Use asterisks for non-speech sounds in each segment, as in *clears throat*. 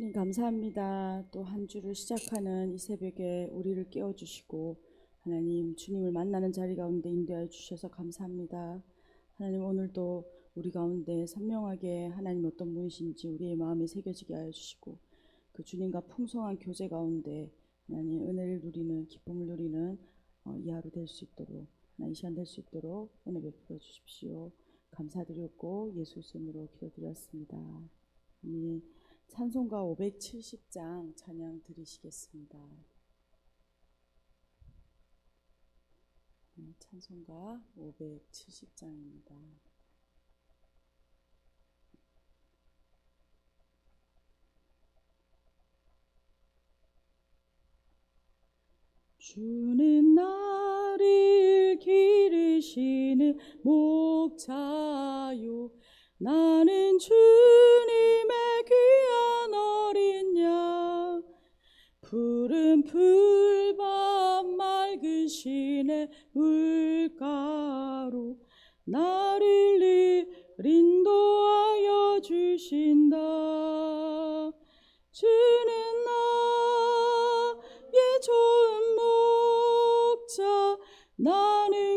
주님 감사합니다. 또 한 주를 시작하는 이 새벽에 우리를 깨워주시고 하나님 주님을 만나는 자리 가운데 인도하여 주셔서 감사합니다. 하나님 오늘도 우리 가운데 선명하게 하나님 어떤 분이신지 우리의 마음에 새겨지게 하여 주시고 그 주님과 풍성한 교제 가운데 하나님 은혜를 누리는 기쁨을 누리는 어, 이 하루 될 수 있도록 하나님 이 시간 될 수 있도록 은혜 베풀어 주십시오. 감사드렸고 예수 이름으로 기도드렸습니다. 아멘. 찬송가 570장 찬양 드리시겠습니다. 네, 찬송가 570장입니다. 주는 나를 기르시는 목자요 나는 주님의 푸른 풀밭 맑은 시내 물가로 나를 인도하여 주신다. 주는 나의 좋은 목자 나는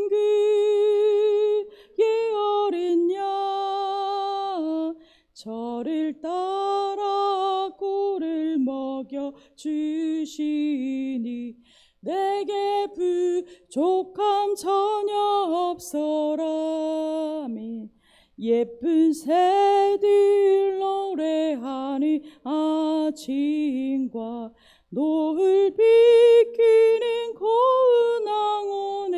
족함 전혀 없어라 아멘. 예쁜 새들 노래하는 아침과 노을 비키는 고운 황혼에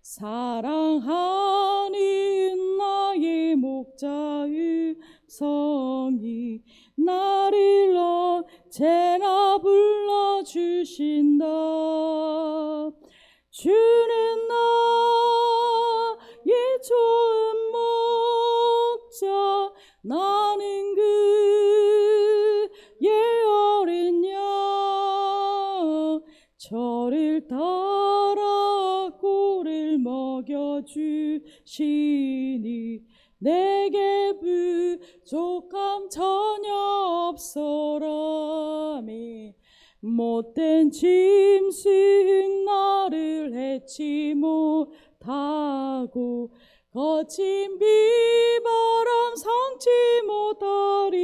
사랑하는 나의 목자의 성이 나를 언제나 불러주신다 주는 나의 좋은 목자 나는 그의 어린 양 저를 따라 꼴을 먹여 주시니 내게 부족함 전혀 없어라 아멘. 못된 짐승 나를 해치 못하고 거친 비바람 상치 못하리.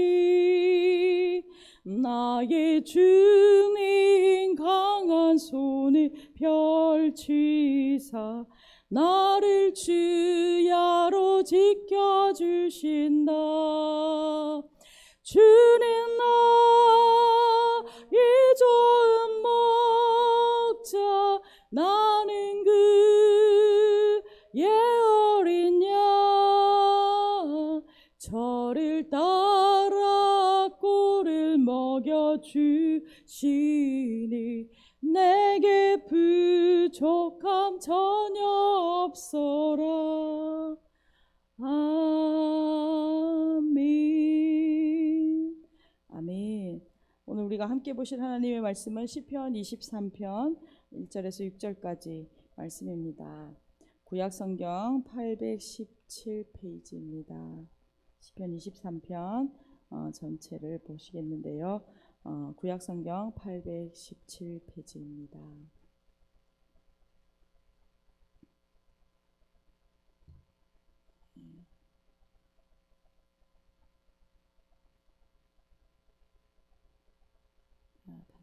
나의 주님 강한 손을 펼치사 나를 주야로 지켜주신다. 주는 나의 좋은 목자 나는 그의 어린 양 저를 따라 꼴을 먹여 주시니 내게 부족함 전혀 없어라. 아 우리가 함께 보실 하나님의 말씀은 시편 23편 1절에서 6절까지 말씀입니다. 구약 성경 817페이지입니다. 시편 23편 어, 전체를 보시겠는데요. 어, 구약 성경 817페이지입니다. 다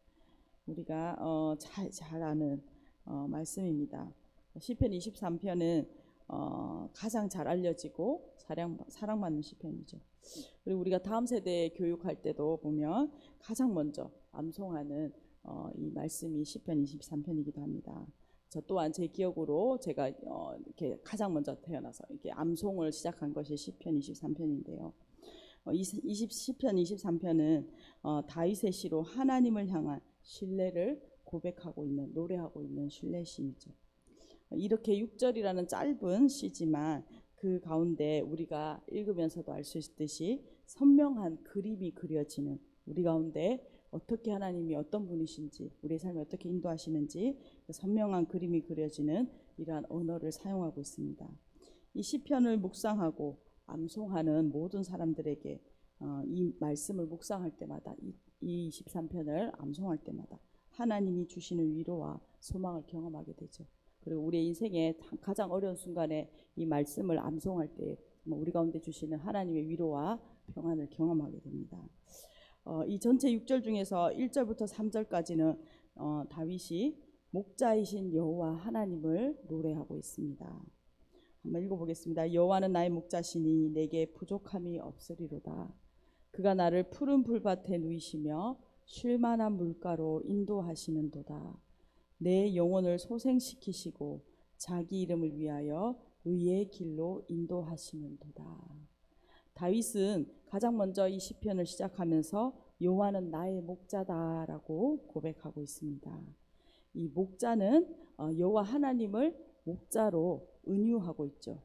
우리가 어, 잘, 잘 아는 어, 말씀입니다. 시편 23편은 어, 가장 잘 알려지고 사랑, 사랑받는 시편이죠. 그리고 우리가 다음 세대 교육할 때도 보면 가장 먼저 암송하는 어, 이 말씀이 시편 23편이기도 합니다. 저 또한 제 기억으로 제가 어, 이렇게 가장 먼저 태어나서 이렇게 암송을 시작한 것이 시편 23편인데요. 어, 20, 20 시편 23편은 어, 다윗의 시로 하나님을 향한 신뢰를 고백하고 있는 노래하고 있는 신뢰 시이죠. 어, 이렇게 6절이라는 짧은 시지만 그 가운데 우리가 읽으면서도 알 수 있듯이 선명한 그림이 그려지는 우리 가운데 어떻게 하나님이 어떤 분이신지 우리의 삶에 어떻게 인도하시는지 그 선명한 그림이 그려지는 이러한 언어를 사용하고 있습니다. 이 시편을 묵상하고 암송하는 모든 사람들에게 어, 이 말씀을 묵상할 때마다 이, 이 23편을 암송할 때마다 하나님이 주시는 위로와 소망을 경험하게 되죠. 그리고 우리의 인생의 가장 어려운 순간에 이 말씀을 암송할 때 우리 가운데 주시는 하나님의 위로와 평안을 경험하게 됩니다. 어, 이 전체 6절 중에서 1절부터 3절까지는 어, 다윗이 목자이신 여호와 하나님을 노래하고 있습니다. 한번 읽어보겠습니다. 여호와는 나의 목자시니 내게 부족함이 없으리로다. 그가 나를 푸른 풀밭에 누이시며 쉴만한 물가로 인도하시는도다. 내 영혼을 소생시키시고 자기 이름을 위하여 의의 길로 인도하시는도다. 다윗은 가장 먼저 이 시편을 시작하면서 여호와는 나의 목자다라고 고백하고 있습니다. 이 목자는 어, 여호와 하나님을 목자로 은유하고 있죠.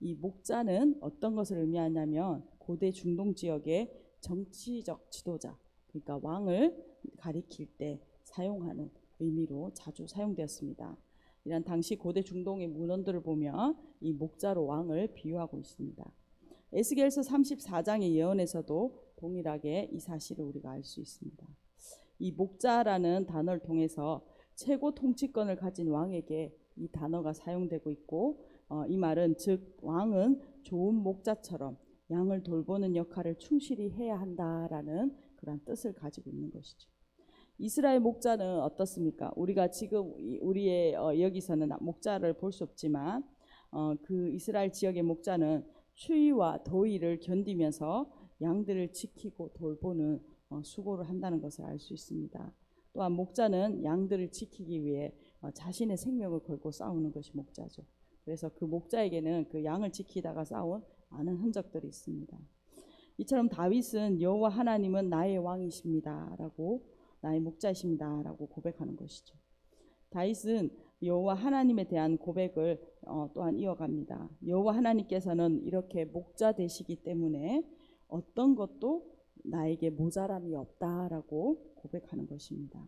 이 목자는 어떤 것을 의미하냐면 고대 중동 지역의 정치적 지도자, 그러니까 왕을 가리킬 때 사용하는 의미로 자주 사용되었습니다. 이런 당시 고대 중동의 문헌들을 보면 이 목자로 왕을 비유하고 있습니다. 에스겔서 34장의 예언에서도 동일하게 이 사실을 우리가 알 수 있습니다. 이 목자라는 단어를 통해서 최고 통치권을 가진 왕에게 이 단어가 사용되고 있고 어, 이 말은 즉 왕은 좋은 목자처럼 양을 돌보는 역할을 충실히 해야 한다라는 그런 뜻을 가지고 있는 것이죠. 이스라엘 목자는 어떻습니까? 우리가 지금 우리의 어, 여기서는 목자를 볼 수 없지만 어, 그 이스라엘 지역의 목자는 추위와 더위를 견디면서 양들을 지키고 돌보는 어, 수고를 한다는 것을 알 수 있습니다. 또한 목자는 양들을 지키기 위해 어, 자신의 생명을 걸고 싸우는 것이 목자죠. 그래서 그 목자에게는 그 양을 지키다가 싸운 많은 흔적들이 있습니다. 이처럼 다윗은 여호와 하나님은 나의 왕이십니다라고 나의 목자이십니다라고 고백하는 것이죠. 다윗은 여호와 하나님에 대한 고백을 어, 또한 이어갑니다. 여호와 하나님께서는 이렇게 목자 되시기 때문에 어떤 것도 나에게 모자람이 없다라고 고백하는 것입니다.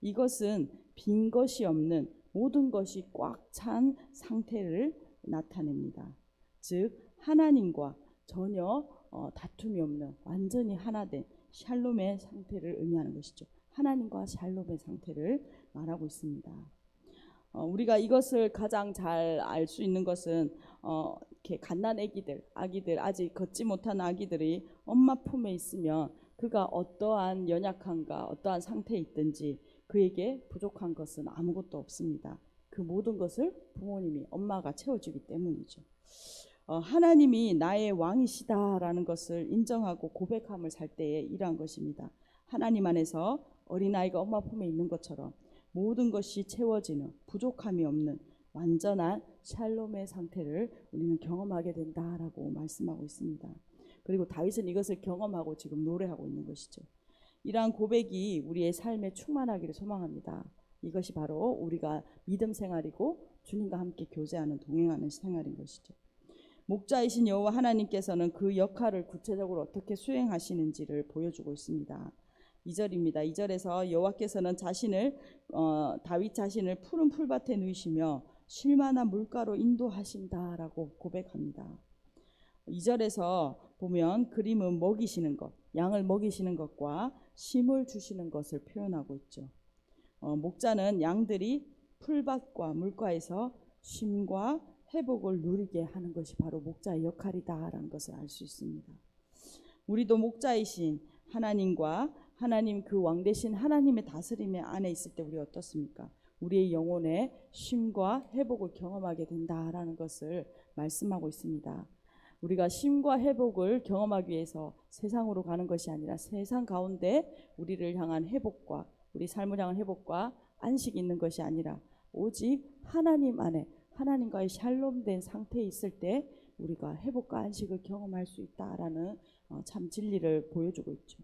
이것은 빈 것이 없는 모든 것이 꽉 찬 상태를 나타냅니다. 즉 하나님과 전혀 어, 다툼이 없는 완전히 하나된 샬롬의 상태를 의미하는 것이죠. 하나님과 샬롬의 상태를 말하고 있습니다. 어, 우리가 이것을 가장 잘 알 수 있는 것은 어, 이렇게 갓난 아기들, 아기들 아직 걷지 못한 아기들이 엄마 품에 있으면 그가 어떠한 연약함과 어떠한 상태에 있든지 그에게 부족한 것은 아무것도 없습니다. 그 모든 것을 부모님이 엄마가 채워주기 때문이죠. 어, 하나님이 나의 왕이시다라는 것을 인정하고 고백함을 살 때에 이러한 것입니다. 하나님 안에서 어린아이가 엄마 품에 있는 것처럼 모든 것이 채워지는 부족함이 없는 완전한 샬롬의 상태를 우리는 경험하게 된다라고 말씀하고 있습니다. 그리고 다윗은 이것을 경험하고 지금 노래하고 있는 것이죠. 이러한 고백이 우리의 삶에 충만하기를 소망합니다. 이것이 바로 우리가 믿음 생활이고 주님과 함께 교제하는 동행하는 생활인 것이죠. 목자이신 여호와 하나님께서는 그 역할을 구체적으로 어떻게 수행하시는지를 보여주고 있습니다. 2절입니다. 2절에서 여호와께서는 자신을 어, 다윗 자신을 푸른 풀밭에 누이시며 쉴만한 물가로 인도하신다라고 고백합니다. 2절에서 보면 그림은 먹이시는 것, 양을 먹이시는 것과 심을 주시는 것을 표현하고 있죠. 어, 목자는 양들이 풀밭과 물가에서 쉼과 회복을 누리게 하는 것이 바로 목자의 역할이다라는 것을 알 수 있습니다. 우리도 목자이신 하나님과 하나님 그 왕 대신 하나님의 다스림에 안에 있을 때 우리 어떻습니까? 우리의 영혼의 쉼과 회복을 경험하게 된다라는 것을 말씀하고 있습니다. 우리가 쉼과 회복을 경험하기 위해서 세상으로 가는 것이 아니라 세상 가운데 우리를 향한 회복과 우리 삶을 향한 회복과 안식이 있는 것이 아니라 오직 하나님 안에 하나님과의 샬롬된 상태에 있을 때 우리가 회복과 안식을 경험할 수 있다라는 어, 참 진리를 보여주고 있죠.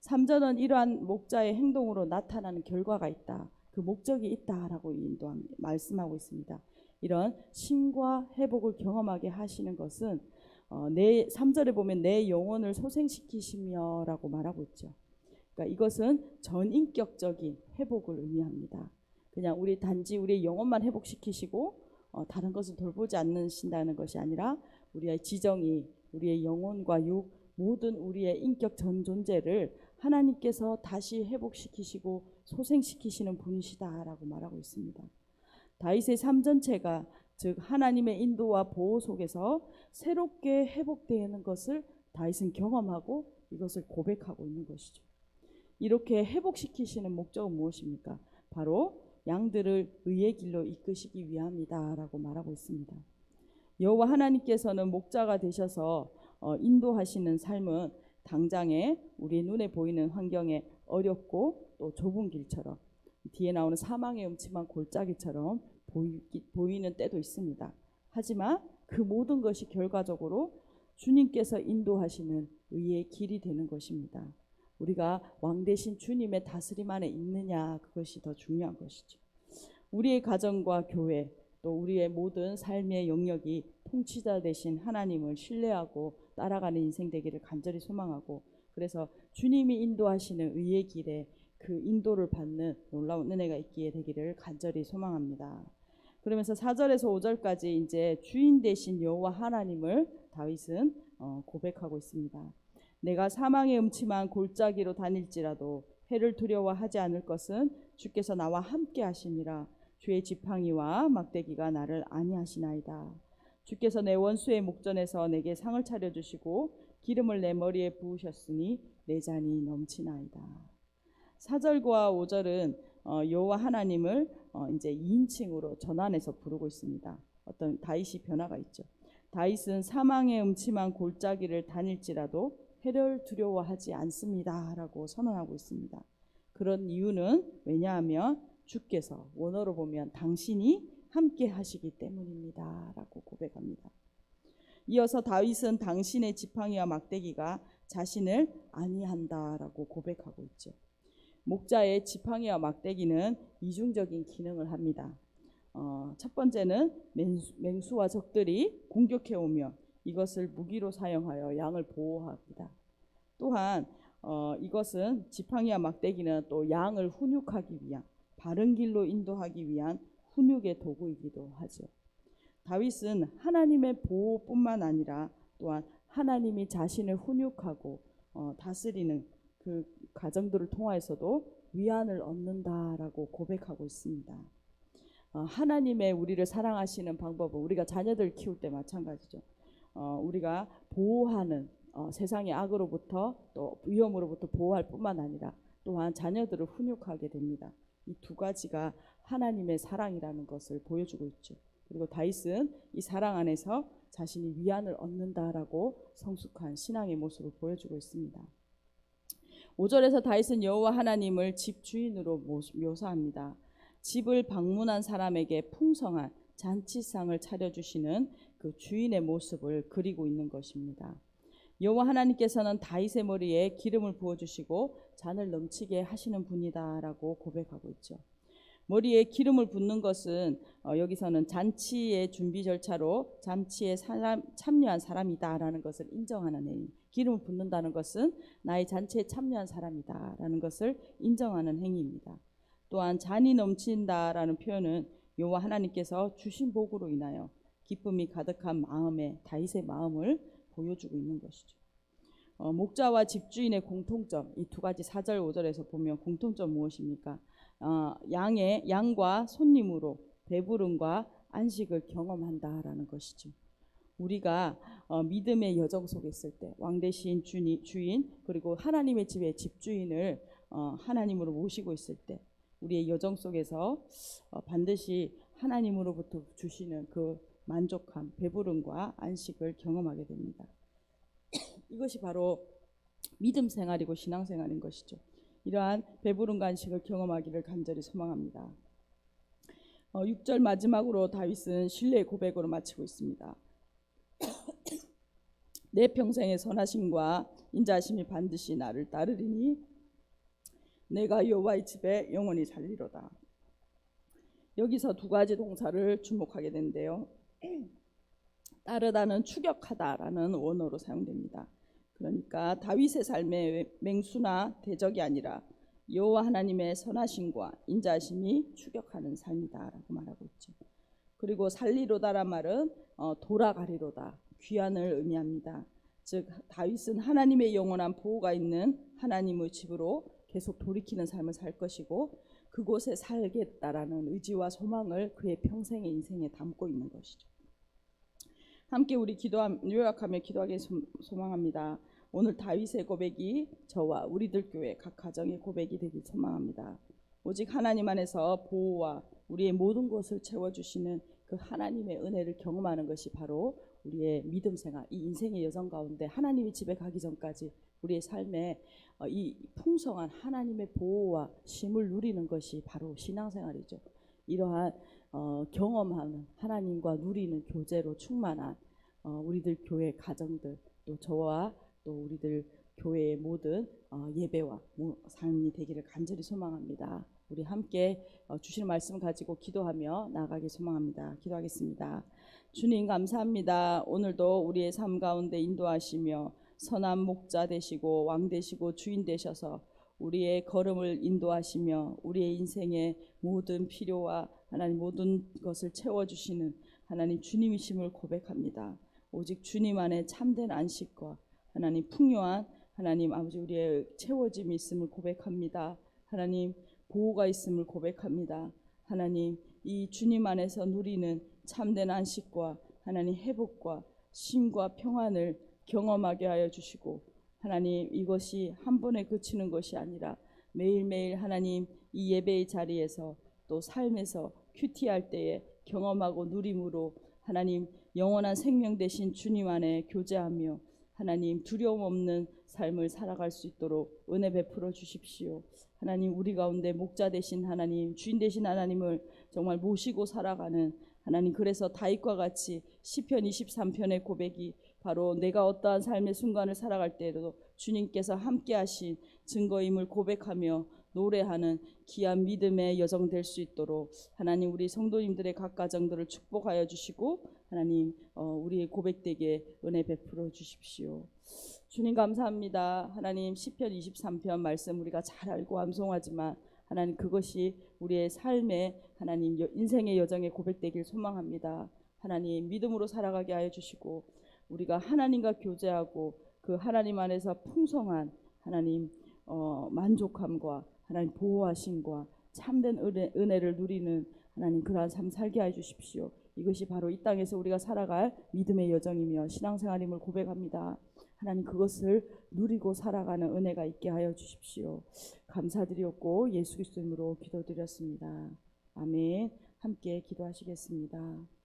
3절은 이러한 목자의 행동으로 나타나는 결과가 있다. 그 목적이 있다라고 인도 말씀하고 있습니다. 이런 쉼과 회복을 경험하게 하시는 것은 어, 내 3절에 보면 내 영혼을 소생시키시며라고 말하고 있죠. 그러니까 이것은 전인격적인 회복을 의미합니다. 그냥 우리 단지 우리의 영혼만 회복시키시고 어, 다른 것을 돌보지 않으신다는 것이 아니라 우리의 지정이 우리의 영혼과 육 모든 우리의 인격 전 존재를 하나님께서 다시 회복시키시고 소생시키시는 분이시다라고 말하고 있습니다. 다윗의 삶 전체가 즉 하나님의 인도와 보호 속에서 새롭게 회복되는 것을 다윗은 경험하고 이것을 고백하고 있는 것이죠. 이렇게 회복시키시는 목적은 무엇입니까? 바로 양들을 의의 길로 이끄시기 위함이다라고 말하고 있습니다. 여호와 하나님께서는 목자가 되셔서 어, 인도하시는 삶은 당장에 우리 눈에 보이는 환경에 어렵고 또 좁은 길처럼 뒤에 나오는 사망의 음침한 골짜기처럼 보이, 보이는 때도 있습니다. 하지만 그 모든 것이 결과적으로 주님께서 인도하시는 의의 길이 되는 것입니다. 우리가 왕 대신 주님의 다스림 안에 있느냐 그것이 더 중요한 것이죠. 우리의 가정과 교회 또 우리의 모든 삶의 영역이 통치자 되신 하나님을 신뢰하고 따라가는 인생 되기를 간절히 소망하고 그래서 주님이 인도하시는 의의 길에 그 인도를 받는 놀라운 은혜가 있기에 되기를 간절히 소망합니다. 그러면서 4절에서 5절까지 이제 주인 되신 여호와 하나님을 다윗은 어, 고백하고 있습니다. 내가 사망의 음침한 골짜기로 다닐지라도 해를 두려워하지 않을 것은 주께서 나와 함께 하시니라 주의 지팡이와 막대기가 나를 안위하시나이다. 주께서 내 원수의 목전에서 내게 상을 차려 주시고 기름을 내 머리에 부으셨으니 내 잔이 넘치나이다. 4절과 5절은 어, 여호와 하나님을 어, 이제 2인칭으로 전환해서 부르고 있습니다. 어떤 다윗이 변화가 있죠. 다윗은 사망의 음침한 골짜기를 다닐지라도 해를 두려워하지 않습니다라고 선언하고 있습니다. 그런 이유는 왜냐하면 주께서 원어로 보면 당신이 함께 하시기 때문입니다라고 고백합니다. 이어서 다윗은 당신의 지팡이와 막대기가 자신을 안위한다라고 고백하고 있죠. 목자의 지팡이와 막대기는 이중적인 기능을 합니다. 어, 첫 번째는 맹수, 와 적들이 공격해 오며 이것을 무기로 사용하여 양을 보호합니다. 또한 어, 이것은 지팡이와 막대기는 또 양을 훈육하기 위한 바른 길로 인도하기 위한 훈육의 도구이기도 하죠. 다윗은 하나님의 보호뿐만 아니라 또한 하나님이 자신을 훈육하고 어, 다스리는 그 과정들을 통하여서도 위안을 얻는다라고 고백하고 있습니다. 어, 하나님의 우리를 사랑하시는 방법은 우리가 자녀들 키울 때 마찬가지죠. 어, 우리가 보호하는 어, 세상의 악으로부터 또 위험으로부터 보호할 뿐만 아니라 또한 자녀들을 훈육하게 됩니다. 이 두 가지가 하나님의 사랑이라는 것을 보여주고 있죠. 그리고 다윗은 이 사랑 안에서 자신이 위안을 얻는다라고 성숙한 신앙의 모습을 보여주고 있습니다. 5절에서 다윗은 여호와 하나님을 집 주인으로 묘사합니다. 집을 방문한 사람에게 풍성한 잔치상을 차려주시는 그 주인의 모습을 그리고 있는 것입니다. 여호와 하나님께서는 다윗의 머리에 기름을 부어 주시고 잔을 넘치게 하시는 분이다라고 고백하고 있죠. 머리에 기름을 붓는 것은 어, 여기서는 잔치의 준비 절차로 잔치에 사람, 참여한 사람이다라는 것을 인정하는 행위. 기름을 붓는다는 것은 나의 잔치에 참여한 사람이다라는 것을 인정하는 행위입니다. 또한 잔이 넘친다라는 표현은 여호와 하나님께서 주신 복으로 인하여 기쁨이 가득한 마음에 다윗의 마음을 보여주고 있는 것이죠. 어, 목자와 집주인의 공통점 이 두 가지 4절 5절에서 보면 공통점 무엇입니까? 어, 양의 양과 손님으로 배부름과 안식을 경험한다라는 것이죠. 우리가 어, 믿음의 여정 속에 있을 때 왕대신 주니, 주인 그리고 하나님의 집의 집주인을 어, 하나님으로 모시고 있을 때 우리의 여정 속에서 어, 반드시 하나님으로부터 주시는 그 만족함, 배부름과 안식을 경험하게 됩니다. *clears throat* 이것이 바로 믿음 생활이고 신앙 생활인 것이죠. 이러한 배부름과 안식을 경험하기를 간절히 소망합니다. 어, 6절 마지막으로 다윗은 신뢰의 고백으로 마치고 있습니다. *clears throat* 내 평생의 선하심과 인자심이 반드시 나를 따르리니 내가 여호와의 집에 영원히 살리로다. 여기서 두 가지 동사를 주목하게 되는데요. 따르다는 추격하다라는 원어로 사용됩니다. 그러니까 다윗의 삶의 맹수나 대적이 아니라 여호와 하나님의 선하심과 인자심이 추격하는 삶이다라고 말하고 있죠. 그리고 살리로다란 말은 어, 돌아가리로다 귀환을 의미합니다. 즉 다윗은 하나님의 영원한 보호가 있는 하나님의 집으로 계속 돌이키는 삶을 살 것이고 그곳에 살겠다라는 의지와 소망을 그의 평생의 인생에 담고 있는 것이죠. 함께 우리 기도함 요약하며 기도하기 소망합니다. 오늘 다윗의 고백이 저와 우리들 교회 각 가정의 고백이 되길 소망합니다. 오직 하나님 안에서 보호와 우리의 모든 것을 채워주시는 그 하나님의 은혜를 경험하는 것이 바로 우리의 믿음 생활, 이 인생의 여정 가운데 하나님이 집에 가기 전까지 우리의 삶에 어, 이 풍성한 하나님의 보호와 심을 누리는 것이 바로 신앙생활이죠. 이러한 어, 경험하는 하나님과 누리는 교제로 충만한 어, 우리들 교회 가정들 또 저와 또 우리들 교회의 모든 어, 예배와 모, 삶이 되기를 간절히 소망합니다. 우리 함께 어, 주시는 말씀 가지고 기도하며 나가기 소망합니다. 기도하겠습니다. 주님 감사합니다. 오늘도 우리의 삶 가운데 인도하시며 선한 목자 되시고 왕 되시고 주인 되셔서 우리의 걸음을 인도하시며 우리의 인생의 모든 필요와 하나님 모든 것을 채워주시는 하나님 주님이심을 고백합니다. 오직 주님 안에 참된 안식과 하나님 풍요한 하나님 아버지 우리의 채워짐이 있음을 고백합니다. 하나님 보호가 있음을 고백합니다. 하나님 이 주님 안에서 누리는 참된 안식과 하나님 회복과 쉼과 평안을 경험하게 하여 주시고 하나님 이것이 한 번에 그치는 것이 아니라 매일매일 하나님 이 예배의 자리에서 또 삶에서 큐티할 때에 경험하고 누림으로 하나님 영원한 생명 되신 주님 안에 교제하며 하나님 두려움 없는 삶을 살아갈 수 있도록 은혜 베풀어 주십시오. 하나님 우리 가운데 목자 되신 하나님 주인 되신 하나님을 정말 모시고 살아가는 하나님 그래서 다윗과 같이 시편 23편의 고백이 바로 내가 어떠한 삶의 순간을 살아갈 때에도 주님께서 함께 하신 증거임을 고백하며 노래하는 귀한 믿음의 여정 될 수 있도록 하나님 우리 성도님들의 각 가정들을 축복하여 주시고 하나님 어, 우리의 고백되게 은혜 베풀어 주십시오. 주님 감사합니다. 하나님 시편 23편 말씀 우리가 잘 알고 암송하지만 하나님 그것이 우리의 삶의 하나님 인생의 여정에 고백되길 소망합니다. 하나님 믿음으로 살아가게 하여 주시고 우리가 하나님과 교제하고 그 하나님 안에서 풍성한 하나님 어, 만족함과 하나님 보호하심과 참된 은혜, 은혜를 누리는 하나님 그러한 삶 살게 해 주십시오. 이것이 바로 이 땅에서 우리가 살아갈 믿음의 여정이며 신앙생활임을 고백합니다. 하나님 그것을 누리고 살아가는 은혜가 있게 하여 주십시오. 감사드렸고 예수 그리스도 이름으로 기도드렸습니다. 아멘. 함께 기도하시겠습니다.